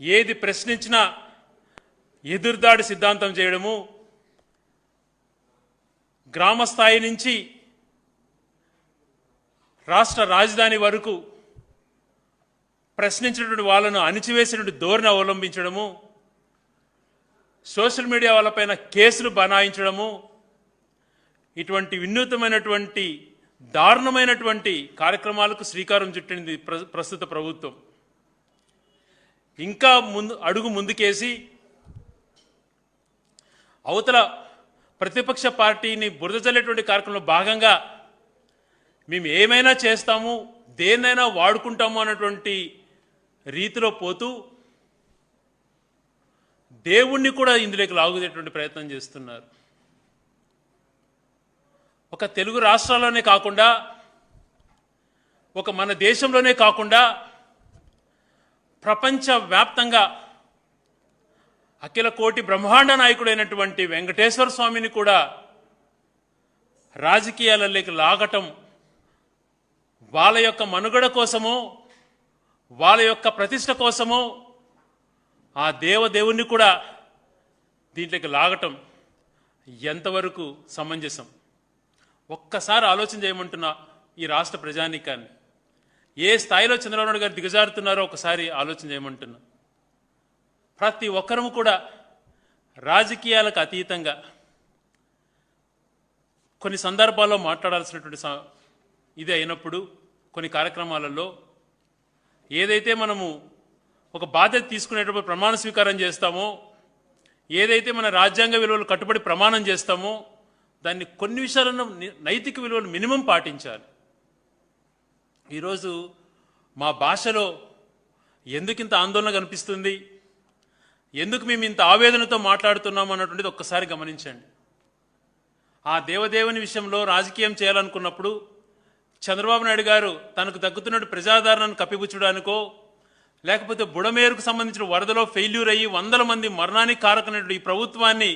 ఏది ప్రశ్నించినా ఎదురుదాడి సిద్ధాంతం చేయడము గ్రామ స్థాయి నుంచి రాష్ట్ర రాజధాని వరకు ప్రశ్నించినటువంటి వాళ్ళను అణిచివేసినటువంటి ధోరణి అవలంబించడము సోషల్ మీడియా వాళ్ళపైన కేసులు బనాయించడము ఇటువంటి వినూతమైనటువంటి దారుణమైనటువంటి కార్యక్రమాలకు శ్రీకారం చుట్టింది ప్ర- ప్రస్తుత ప్రభుత్వం. ఇంకా ముందు అడుగు ముందుకేసి అవతల ప్రతిపక్ష పార్టీని బురద చల్లేటువంటి కార్యక్రమంలో భాగంగా మేము ఏమైనా చేస్తాము దేన్నైనా వాడుకుంటాము అన్నటువంటి రీతిలో పోతూ దేవుణ్ణి కూడా ఇందులోకి లాగుదేటువంటి ప్రయత్నం చేస్తున్నారు. ఒక తెలుగు రాష్ట్రాల్లోనే కాకుండా ఒక మన దేశంలోనే కాకుండా ప్రపంచవ్యాప్తంగా అఖిల కోటి బ్రహ్మాండ నాయకుడైనటువంటి వెంకటేశ్వర స్వామిని కూడా రాజకీయాలలోకి లాగటం వాళ్ళ యొక్క మనుగడ కోసమో వాళ్ళ యొక్క ప్రతిష్ట కోసమో ఆ దేవదేవుణ్ణి కూడా దీంట్లోకి లాగటం ఎంతవరకు సమంజసం? ఒక్కసారి ఆలోచన చేయమంటున్నా ఈ రాష్ట్ర ప్రజానీకాన్ని. ఏ స్థాయిలో చంద్రబాబు నాయుడు గారు దిగజారుతున్నారో ఒకసారి ఆలోచన చేయమంటున్నా. ప్రతి ఒక్కరము కూడా రాజకీయాలకు అతీతంగా కొన్ని సందర్భాల్లో మాట్లాడాల్సినటువంటి ఇది అయినప్పుడు కొన్ని కార్యక్రమాలలో ఏదైతే మనము ఒక బాధ్యత తీసుకునేటప్పుడు ప్రమాణ స్వీకారం చేస్తామో ఏదైతే మన రాజ్యాంగ విలువలు కట్టుబడి ప్రమాణం చేస్తామో దాన్ని కొన్ని విషయాలను నైతిక విలువలు మినిమం పాటించాలి. ఈరోజు మా భాషలో ఎందుకు ఇంత ఆందోళన కనిపిస్తుంది? ఎందుకు మేము ఇంత ఆవేదనతో మాట్లాడుతున్నాం అన్నటువంటిది ఒక్కసారి గమనించండి. ఆ దేవదేవుని విషయంలో రాజకీయం చేయాలనుకున్నప్పుడు చంద్రబాబు నాయుడు గారు తనకు తగ్గుతున్నట్టు ప్రజాదరణను కప్పిపుచ్చడానికో లేకపోతే బుడమేరుకు సంబంధించిన వరదలో ఫెయిల్యూర్ అయ్యి వందల మంది మరణానికి కారకమైనటువంటి ఈ ప్రభుత్వాన్ని